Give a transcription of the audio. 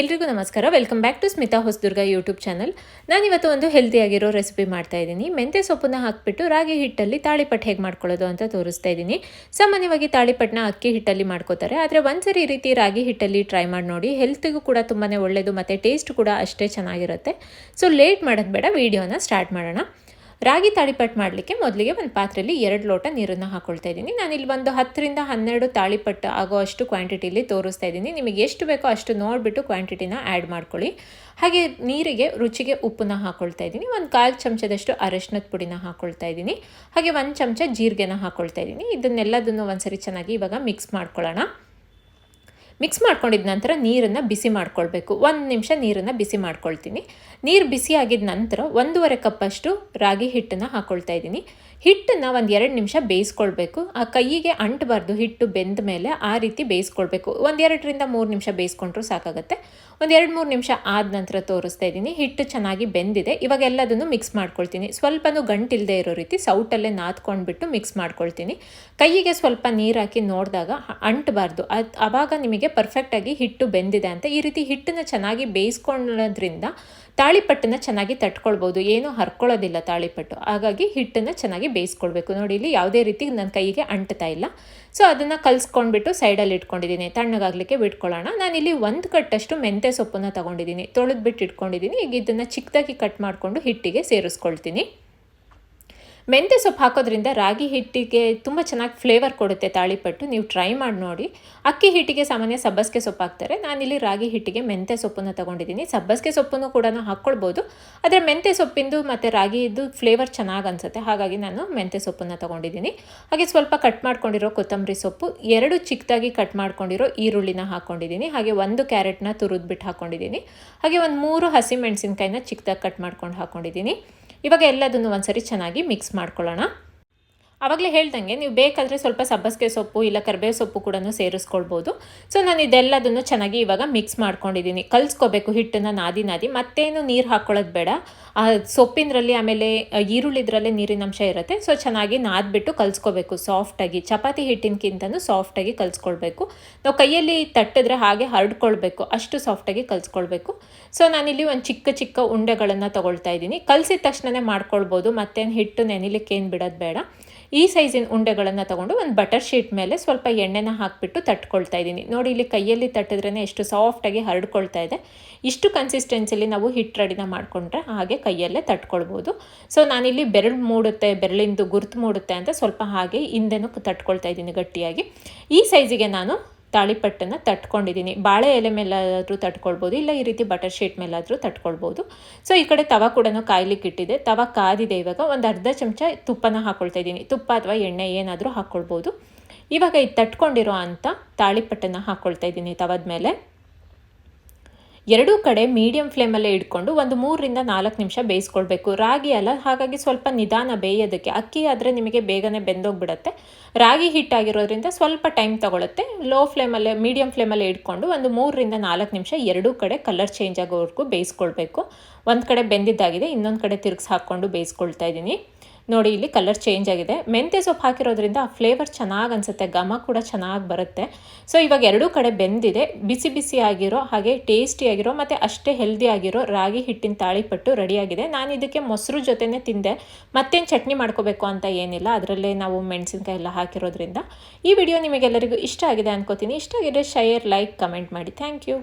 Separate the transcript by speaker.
Speaker 1: ಎಲ್ರಿಗೂ ನಮಸ್ಕಾರ. Welcome back to Smita Hosadurga YouTube channel ನಾನಿವತ್ತು ಒಂದು ಹೆಲ್ದಿಯಾಗಿರೋ ರೆಸಿಪಿ ಮಾಡ್ತಾ ಇದ್ದೀನಿ. ಮೆಂತ್ಯ ಸೊಪ್ಪನ್ನ ಹಾಕಿಬಿಟ್ಟು ರಾಗಿ ಹಿಟ್ಟಲ್ಲಿ ತಾಳಿಪಟ್ಟು ಹೇಗೆ ಮಾಡ್ಕೊಳ್ಳೋದು ಅಂತ ತೋರಿಸ್ತಾ ಇದ್ದೀನಿ. ಸಾಮಾನ್ಯವಾಗಿ ತಾಳಿಪಟ್ಟನ್ನ ಅಕ್ಕಿ ಹಿಟ್ಟಲ್ಲಿ ಮಾಡ್ಕೋತಾರೆ. ಆದರೆ ಒಂದ್ಸರಿ ಈ ರೀತಿ ರಾಗಿ ಹಿಟ್ಟಲ್ಲಿ ಟ್ರೈ ಮಾಡಿ ನೋಡಿ ಹೆಲ್ತಿಗೂ ಕೂಡ ತುಂಬಾ ಒಳ್ಳೆಯದು ಮತ್ತು ಟೇಸ್ಟ್ ಕೂಡ ಅಷ್ಟೇ ಚೆನ್ನಾಗಿರುತ್ತೆ. ಸೊ ಲೇಟ್ ಮಾಡೋದು ಬೇಡ ವೀಡಿಯೋನ ಸ್ಟಾರ್ಟ್ ಮಾಡೋಣ. ರಾಗಿ ತಾಳಿಪಟ್ಟು ಮಾಡಲಿಕ್ಕೆ ಮೊದಲಿಗೆ ಒಂದು ಪಾತ್ರೆಯಲ್ಲಿ ಎರಡು ಲೋಟ ನೀರನ್ನು ಹಾಕೊಳ್ತಾ ಇದ್ದೀನಿ. ಇಲ್ಲಿ ಒಂದು ಹತ್ತರಿಂದ ಹನ್ನೆರಡು ತಾಳಿಪಟ್ಟು ಆಗೋ ಅಷ್ಟು ಕ್ವಾಂಟಿಟಿಲಿ ತೋರಿಸ್ತಾ ಇದ್ದೀನಿ. ನಿಮಗೆ ಎಷ್ಟು ಬೇಕೋ ಅಷ್ಟು ನೋಡಿಬಿಟ್ಟು ಕ್ವಾಂಟಿಟಿನ ಆ್ಯಡ್ ಮಾಡ್ಕೊಳ್ಳಿ. ಹಾಗೆ ನೀರಿಗೆ, ರುಚಿಗೆ ಉಪ್ಪನ್ನ ಹಾಕ್ಕೊಳ್ತಾ ಇದ್ದೀನಿ. ಒಂದು ಕಾಲು ಚಮಚದಷ್ಟು ಅರಶಿನದ ಪುಡಿನ ಹಾಕೊಳ್ತಾ ಇದ್ದೀನಿ. ಹಾಗೆ ಒಂದು ಚಮಚ ಜೀರಿಗೆನ ಹಾಕ್ಕೊಳ್ತಾ ಇದ್ದೀನಿ. ಇದನ್ನೆಲ್ಲದನ್ನು ಒಂದ್ಸರಿ ಚೆನ್ನಾಗಿ ಇವಾಗ ಮಿಕ್ಸ್ ಮಾಡ್ಕೊಳ್ಳೋಣ. ಮಿಕ್ಸ್ ಮಾಡ್ಕೊಂಡಿದ ನಂತರ ನೀರನ್ನು ಬಿಸಿ ಮಾಡ್ಕೊಳ್ಬೇಕು. ಒಂದು ನಿಮಿಷ ನೀರನ್ನು ಬಿಸಿ ಮಾಡ್ಕೊಳ್ತೀನಿ. ನೀರು ಬಿಸಿ ಆಗಿದ ನಂತರ ಒಂದೂವರೆ ಕಪ್ಪಷ್ಟು ರಾಗಿ ಹಿಟ್ಟನ್ನು ಹಾಕ್ಕೊಳ್ತಾ ಇದ್ದೀನಿ. ಹಿಟ್ಟನ್ನು ಒಂದು ಎರಡು ನಿಮಿಷ ಬೇಯಿಸ್ಕೊಳ್ಬೇಕು. ಆ ಕೈಯಿಗೆ ಅಂಟಬಾರ್ದು ಹಿಟ್ಟು ಬೆಂದ ಮೇಲೆ ಆ ರೀತಿ ಬೇಯಿಸ್ಕೊಳ್ಬೇಕು. ಒಂದು ಎರಡರಿಂದ ಮೂರು ನಿಮಿಷ ಬೇಯಿಸ್ಕೊಂಡ್ರು ಸಾಕಾಗುತ್ತೆ. ಒಂದು ಎರಡು ಮೂರು ನಿಮಿಷ ಆದ ನಂತರ ತೋರಿಸ್ತಾ ಇದ್ದೀನಿ. ಹಿಟ್ಟು ಚೆನ್ನಾಗಿ ಬೆಂದಿದೆ. ಇವಾಗ ಎಲ್ಲದನ್ನು ಮಿಕ್ಸ್ ಮಾಡ್ಕೊಳ್ತೀನಿ. ಸ್ವಲ್ಪನೂ ಗಂಟಿಲ್ಲದೆ ಇರೋ ರೀತಿ ಸೌಟಲ್ಲೇ ನಾದ್ಕೊಂಡ್ಬಿಟ್ಟು ಮಿಕ್ಸ್ ಮಾಡ್ಕೊಳ್ತೀನಿ. ಕೈಯಿಗೆ ಸ್ವಲ್ಪ ನೀರು ಹಾಕಿ ನೋಡಿದಾಗ ಅಂಟಬಾರ್ದು. ಅದು ಆವಾಗ ನಿಮಗೆ ಪರ್ಫೆಕ್ಟಾಗಿ ಹಿಟ್ಟು ಬೆಂದಿದೆ ಅಂತ ಈ ರೀತಿ ಹಿಟ್ಟನ್ನು ಚೆನ್ನಾಗಿ ಬೇಯಿಸ್ಕೊಳ್ಳೋದ್ರಿಂದ ತಾಳಿಪಟ್ಟನ್ನು ಚೆನ್ನಾಗಿ ತಟ್ಕೊಳ್ಬೋದು. ಏನೂ ಹರ್ಕೊಳ್ಳೋದಿಲ್ಲ ತಾಳಿಪಟ್ಟು. ಹಾಗಾಗಿ ಹಿಟ್ಟನ್ನು ಚೆನ್ನಾಗಿ ಬೇಯಿಸ್ಕೊಳ್ಬೇಕು. ನೋಡಿ, ಇಲ್ಲಿ ಯಾವುದೇ ರೀತಿ ನನ್ನ ಕೈಗೆ ಅಂಟ್ತಾ ಇಲ್ಲ. ಸೊ ಅದನ್ನು ಕಲ್ಸ್ಕೊಂಡ್ಬಿಟ್ಟು ಸೈಡಲ್ಲಿ ಇಟ್ಕೊಂಡಿದ್ದೀನಿ. ತಣ್ಣಗಾಗಲಿಕ್ಕೆ ಬಿಟ್ಕೊಳ್ಳೋಣ. ನಾನಿಲ್ಲಿ ಒಂದು ಕಟ್ಟಷ್ಟು ಮೆಂತ್ಯ ಸೊಪ್ಪನ್ನು ತೊಗೊಂಡಿದ್ದೀನಿ. ತೊಳೆದ್ಬಿಟ್ಟು ಇಟ್ಕೊಂಡಿದ್ದೀನಿ. ಈಗ ಇದನ್ನು ಚಿಕ್ಕದಾಗಿ ಕಟ್ ಮಾಡಿಕೊಂಡು ಹಿಟ್ಟಿಗೆ ಸೇರಿಸ್ಕೊಳ್ತೀನಿ. ಮೆಂತ್ಯ ಸೊಪ್ಪು ಹಾಕೋದ್ರಿಂದ ರಾಗಿ ಹಿಟ್ಟಿಗೆ ತುಂಬ ಚೆನ್ನಾಗಿ ಫ್ಲೇವರ್ ಕೊಡುತ್ತೆ ತಾಳಿಪಟ್ಟು. ನೀವು ಟ್ರೈ ಮಾಡಿ ನೋಡಿ. ಅಕ್ಕಿ ಹಿಟ್ಟಿಗೆ ಸಾಮಾನ್ಯ ಸಬ್ಬಸಿಗೆ ಸೊಪ್ಪು ಹಾಕ್ತಾರೆ. ನಾನಿಲ್ಲಿ ರಾಗಿ ಹಿಟ್ಟಿಗೆ ಮೆಂತ್ಯ ಸೊಪ್ಪನ್ನು ತೊಗೊಂಡಿದ್ದೀನಿ. ಸಬ್ಬಸಿಗೆ ಸೊಪ್ಪನ್ನು ಕೂಡ ಹಾಕ್ಕೊಳ್ಬೋದು. ಆದರೆ ಮೆಂತ್ಯ ಸೊಪ್ಪಿಂದು ಮತ್ತು ರಾಗಿದು ಫ್ಲೇವರ್ ಚೆನ್ನಾಗಿ ಅನಿಸುತ್ತೆ. ಹಾಗಾಗಿ ನಾನು ಮೆಂತ್ಯ ಸೊಪ್ಪನ್ನು ತೊಗೊಂಡಿದ್ದೀನಿ. ಹಾಗೆ ಸ್ವಲ್ಪ ಕಟ್ ಮಾಡ್ಕೊಂಡಿರೋ ಕೊತ್ತಂಬರಿ ಸೊಪ್ಪು, ಎರಡು ಚಿಕ್ಕದಾಗಿ ಕಟ್ ಮಾಡ್ಕೊಂಡಿರೋ ಈರುಳ್ಳಿನ ಹಾಕ್ಕೊಂಡಿದ್ದೀನಿ. ಹಾಗೆ ಒಂದು ಕ್ಯಾರೆಟ್ನ ತುರಿದ್ಬಿಟ್ಟು ಹಾಕ್ಕೊಂಡಿದ್ದೀನಿ. ಹಾಗೆ ಒಂದು ಮೂರು ಹಸಿಮೆಣಸಿನ್ಕಾಯಿನ ಚಿಕ್ಕದಾಗಿ ಕಟ್ ಮಾಡ್ಕೊಂಡು ಹಾಕ್ಕೊಂಡಿದ್ದೀನಿ. ಇವಾಗ ಎಲ್ಲದನ್ನು ಒಂದ್ಸರಿ ಚೆನ್ನಾಗಿ ಮಿಕ್ಸ್ ಮಾಡ್ಕೊಳ್ಳೋಣ. ಆವಾಗಲೇ ಹೇಳ್ದಂಗೆ ನೀವು ಬೇಕಾದರೆ ಸ್ವಲ್ಪ ಸಬ್ಬಸಿಗೆ ಸೊಪ್ಪು ಇಲ್ಲ ಕರಿಬೇವು ಸೊಪ್ಪು ಕೂಡ ಸೇರಿಸ್ಕೊಳ್ಬೋದು. ಸೊ ನಾನು ಇದೆಲ್ಲದನ್ನು ಚೆನ್ನಾಗಿ ಇವಾಗ ಮಿಕ್ಸ್ ಮಾಡ್ಕೊಂಡಿದ್ದೀನಿ. ಕಲಿಸ್ಕೋಬೇಕು ಹಿಟ್ಟನ್ನು ನಾದಿ ನಾದಿ. ಮತ್ತೇನು ನೀರು ಹಾಕ್ಕೊಳ್ಳೋದು ಬೇಡ. ಆ ಸೊಪ್ಪಿನರಲ್ಲಿ ಆಮೇಲೆ ಈರುಳ್ಳಿದ್ರಲ್ಲೇ ನೀರಿನ ಅಂಶ ಇರುತ್ತೆ. ಸೊ ಚೆನ್ನಾಗಿ ನಾದ್ಬಿಟ್ಟು ಕಲಿಸ್ಕೋಬೇಕು ಸಾಫ್ಟಾಗಿ ಚಪಾತಿ ಹಿಟ್ಟಿನಕ್ಕಿಂತನೂ ಸಾಫ್ಟಾಗಿ ಕಲಿಸ್ಕೊಳ್ಬೇಕು. ನಾವು ಕೈಯಲ್ಲಿ ತಟ್ಟಿದ್ರೆ ಹಾಗೆ ಹರಡ್ಕೊಳ್ಬೇಕು. ಅಷ್ಟು ಸಾಫ್ಟಾಗಿ ಕಲಿಸ್ಕೊಳ್ಬೇಕು. ಸೊ ನಾನಿಲ್ಲಿ ಒಂದು ಚಿಕ್ಕ ಚಿಕ್ಕ ಉಂಡೆಗಳನ್ನು ತೊಗೊಳ್ತಾ ಇದ್ದೀನಿ. ಕಲಸಿದ ತಕ್ಷಣವೇ ಮಾಡ್ಕೊಳ್ಬೋದು. ಮತ್ತೇನು ಹಿಟ್ಟು ನೆನಿಲಿಕ್ಕೆ ಏನು ಬಿಡೋದು ಬೇಡ. ಈ ಸೈಜಿನ ಉಂಡೆಗಳನ್ನು ತಗೊಂಡು ಒಂದು ಬಟರ್ ಶೀಟ್ ಮೇಲೆ ಸ್ವಲ್ಪ ಎಣ್ಣೆನ ಹಾಕಿಬಿಟ್ಟು ತಟ್ಕೊಳ್ತಾ ಇದ್ದೀನಿ. ನೋಡಿ, ಇಲ್ಲಿ ಕೈಯಲ್ಲಿ ತಟ್ಟಿದ್ರೇ ಎಷ್ಟು ಸಾಫ್ಟಾಗಿ ಹರಡ್ಕೊಳ್ತಾ ಇದೆ. ಇಷ್ಟು ಕನ್ಸಿಸ್ಟೆನ್ಸಿಲಿ ನಾವು ಹಿಟ್ ರೆಡಿನ ಮಾಡಿಕೊಂಡ್ರೆ ಹಾಗೆ ಕೈಯಲ್ಲೇ ತಟ್ಕೊಳ್ಬೋದು. ಸೊ ನಾನಿಲ್ಲಿ ಬೆರಳು ಮೂಡುತ್ತೆ, ಬೆರಳಿಂದು ಗುರುತು ಮೂಡುತ್ತೆ ಅಂತ ಸ್ವಲ್ಪ ಹಾಗೆ ಹಿಂದೆನೂ ತಟ್ಕೊಳ್ತಾ ಇದ್ದೀನಿ ಗಟ್ಟಿಯಾಗಿ. ಈ ಸೈಜಿಗೆ ನಾನು ತಾಳಿಪಟ್ಟನ್ನು ತಟ್ಕೊಂಡಿದ್ದೀನಿ. ಬಾಳೆ ಎಲೆ ಮೇಲಾದರೂ ತಟ್ಕೊಳ್ಬೋದು, ಇಲ್ಲ ಈ ರೀತಿ ಬಟರ್ ಶೀಟ್ ಮೇಲಾದರೂ ತಟ್ಕೊಳ್ಬೋದು. ಸೊ ಈ ಕಡೆ ತವ ಕೂಡ ಕಾಯ್ಲಿಕ್ಕೆ ಇಟ್ಟಿದೆ ತವ ಕಾದಿದೆ ಇವಾಗ. ಒಂದು ಅರ್ಧ ಚಮಚ ತುಪ್ಪನ ಹಾಕ್ಕೊಳ್ತಾ ಇದ್ದೀನಿ. ತುಪ್ಪ ಅಥವಾ ಎಣ್ಣೆ ಏನಾದರೂ ಹಾಕ್ಕೊಳ್ಬೋದು ಇವಾಗ ಇದು ತಟ್ಕೊಂಡಿರೋ ಅಂಥ ತಾಳಿಪಟ್ಟನ್ನು ಹಾಕ್ಕೊಳ್ತಾ ಇದ್ದೀನಿ ತವದ ಮೇಲೆ ಎರಡೂ ಕಡೆ ಮೀಡಿಯಂ ಫ್ಲೇಮಲ್ಲೇ ಇಟ್ಕೊಂಡು ಒಂದು ಮೂರರಿಂದ ನಾಲ್ಕು ನಿಮಿಷ ಬೇಯಿಸ್ಕೊಳ್ಬೇಕು. ರಾಗಿ ಅಲ್ಲ, ಹಾಗಾಗಿ ಸ್ವಲ್ಪ ನಿಧಾನ ಬೇಯೋದಕ್ಕೆ. ಅಕ್ಕಿ ಆದರೆ ನಿಮಗೆ ಬೇಗನೆ ಬೆಂದೋಗ್ಬಿಡುತ್ತೆ. ರಾಗಿ ಹಿಟ್ಟಾಗಿರೋದ್ರಿಂದ ಸ್ವಲ್ಪ ಟೈಮ್ ತಗೊಳುತ್ತೆ. ಲೋ ಫ್ಲೇಮಲ್ಲೇ ಮೀಡಿಯಂ ಫ್ಲೇಮಲ್ಲೇ ಇಟ್ಕೊಂಡು ಒಂದು ಮೂರರಿಂದ ನಾಲ್ಕು ನಿಮಿಷ ಎರಡೂ ಕಡೆ ಕಲರ್ ಚೇಂಜ್ ಆಗೋವರೆಗೂ ಬೇಯಿಸ್ಕೊಳ್ಬೇಕು. ಒಂದು ಕಡೆ ಬೆಂದಿದ್ದಾಗಿದೆ, ಇನ್ನೊಂದು ಕಡೆ ತಿರುಗಿಸಿ ಹಾಕ್ಕೊಂಡು ಬೇಯಿಸ್ಕೊಳ್ತಾ ಇದ್ದೀನಿ. ನೋಡಿ, ಇಲ್ಲಿ ಕಲರ್ ಚೇಂಜ್ ಆಗಿದೆ. ಮೆಂತ್ಯ ಸೊಪ್ಪು ಹಾಕಿರೋದ್ರಿಂದ ಫ್ಲೇವರ್ ಚೆನ್ನಾಗಿ ಅನಿಸುತ್ತೆ, ಘಮ ಕೂಡ ಚೆನ್ನಾಗಿ ಬರುತ್ತೆ. ಸೊ ಇವಾಗ ಎರಡೂ ಕಡೆ ಬೆಂದಿದೆ. ಬಿಸಿ ಬಿಸಿ ಆಗಿರೋ ಹಾಗೆ ಟೇಸ್ಟಿಯಾಗಿರೋ ಮತ್ತು ಅಷ್ಟೇ ಹೆಲ್ದಿ ಆಗಿರೋ ರಾಗಿ ಹಿಟ್ಟಿನ ತಾಳಿಪಟ್ಟು ರೆಡಿಯಾಗಿದೆ. ನಾನು ಇದಕ್ಕೆ ಮೊಸರು ಜೊತೆನೇ ತಿಂದೆ. ಮತ್ತೇನು ಚಟ್ನಿ ಮಾಡ್ಕೋಬೇಕು ಅಂತ ಏನಿಲ್ಲ. ಅದರಲ್ಲೇ ನಾವು ಮೆಣಸಿನ್ಕಾಯಿ ಎಲ್ಲ ಹಾಕಿರೋದ್ರಿಂದ. ಈ ವಿಡಿಯೋ ನಿಮಗೆಲ್ಲರಿಗೂ ಇಷ್ಟ ಆಗಿದೆ ಅನ್ಕೋತೀನಿ. ಇಷ್ಟ ಆಗಿದೆ ಶೇರ್ ಲೈಕ್ ಕಮೆಂಟ್ ಮಾಡಿ. Thank you